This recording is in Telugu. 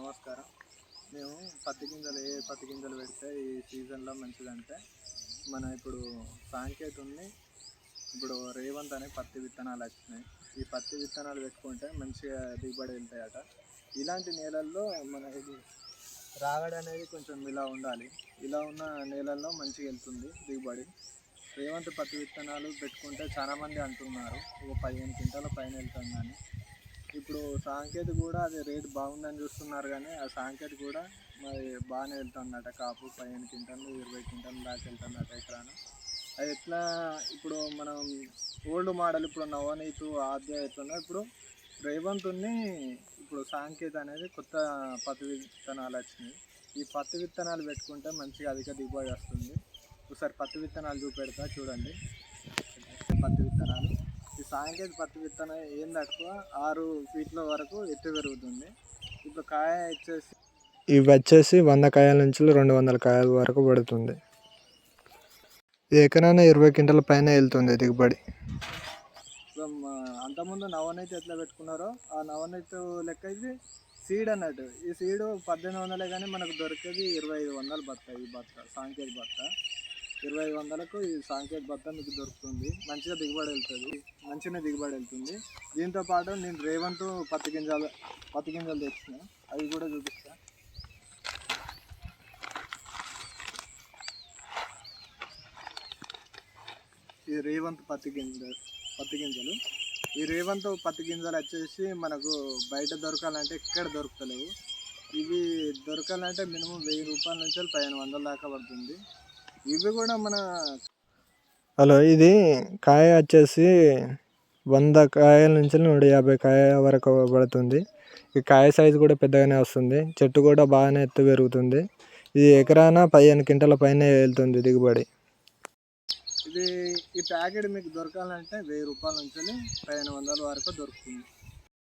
నమస్కారం. మేము పత్తి గింజలు ఏ పత్తి గింజలు పెడితే ఈ సీజన్లో మంచిదంటే మన ఇప్పుడు సాంకేత్ ఉంది. ఇప్పుడు రేవంత్ అనే పత్తి విత్తనాలు వచ్చినాయి. ఈ పత్తి విత్తనాలు పెట్టుకుంటే మంచిగా దిగుబడి వెళ్తాయట. ఇలాంటి నేలల్లో మన ఇది రాగడి అనేది కొంచెం ఇలా ఉండాలి. ఇలా ఉన్న నేలల్లో మంచిగా వెళ్తుంది దిగుబడి. రేవంత్ పత్తి విత్తనాలు పెట్టుకుంటే చాలామంది అంటున్నారు ఒక పదిహేను క్వింటాల పైన వెళ్తాం కానీ ఇప్పుడు సాంకేతిక కూడా అది రేట్ బాగుందని చూస్తున్నారు కానీ ఆ సాంకేతిక కూడా మరి బాగానే వెళ్తుందట. కాపు పదిహేను క్వింటల్ ఇరవై క్వింటల్ దాకా వెళ్తుందట ఎకరాన. అది ఎట్లా ఇప్పుడు మనం ఓల్డ్ మోడల్ ఇప్పుడు నవనీతు ఆద్య ఎట్లున్నా ఇప్పుడు రేవంతుని ఇప్పుడు సాంకేత అనేది కొత్త పత్తి విత్తనాలు వచ్చినాయి. ఈ పత్తి విత్తనాలు పెట్టుకుంటే మంచిగా అధిక దిగుబడి వస్తుంది. ఒకసారి పత్తి విత్తనాలు చూపెడతా చూడండి. పత్తి విత్తనాలు. సాంకేతిక పత్తి విత్తనం ఏం తక్కువ ఆరు ఫీట్ల వరకు ఎత్తు పెరుగుతుంది. ఇప్పుడు కాయ వచ్చేసి ఇవి వచ్చేసి వంద కాయల నుంచి రెండు వందల కాయల వరకు పడుతుంది. ఎకరాన ఇరవై క్వింటల పైన వెళ్తుంది దిగుబడి. అంతకుముందు నవనీతి ఎట్లా పెట్టుకున్నారో ఆ నవనీతి లెక్క ఇది సీడ్ అన్నట్టు. ఈ సీడు పద్దెనిమిది వందలే కానీ మనకు దొరికేది ఇరవై ఐదు వందలు బత్త ఈ బత్త సాంకేతిక బత్త. ఇరవై ఐదు వందలకు ఈ సాంకేతిక భర్త మీకు దొరుకుతుంది. మంచిగా దిగుబడి వెళ్తుంది. మంచిగా దిగుబడి వెళ్తుంది. దీంతో పాటు నేను రేవంత్ పత్తి గింజలు పత్తి గింజలు తెచ్చిన. అవి కూడా చూపిస్తా. ఈ రేవంత్ పత్తి గింజ పత్తి గింజలు. ఈ రేవంత్ పత్తి గింజలు వచ్చేసి మనకు బయట దొరకాలంటే ఎక్కడ దొరకలేవు ఇవి దొరకాలంటే మినిమం వెయ్యి రూపాయల నుంచి పదిహేను వందల దాకా పడుతుంది. ఇవి కూడా మన హలో ఇది కాయ వచ్చేసి వంద కాయల నుంచి నూట యాభై కాయ వరకు పడుతుంది. ఈ కాయ సైజు కూడా పెద్దగానే వస్తుంది. చెట్టు కూడా బాగానే ఎత్తు పెరుగుతుంది. ఇది ఎకరాన పదిహేను క్వింటల పైన వెళ్తుంది దిగుబడి. ఇది ఈ ప్యాకెట్ మీకు దొరకాలంటే వెయ్యి రూపాయల నుంచి పదిహేను వందల వరకు దొరుకుతుంది.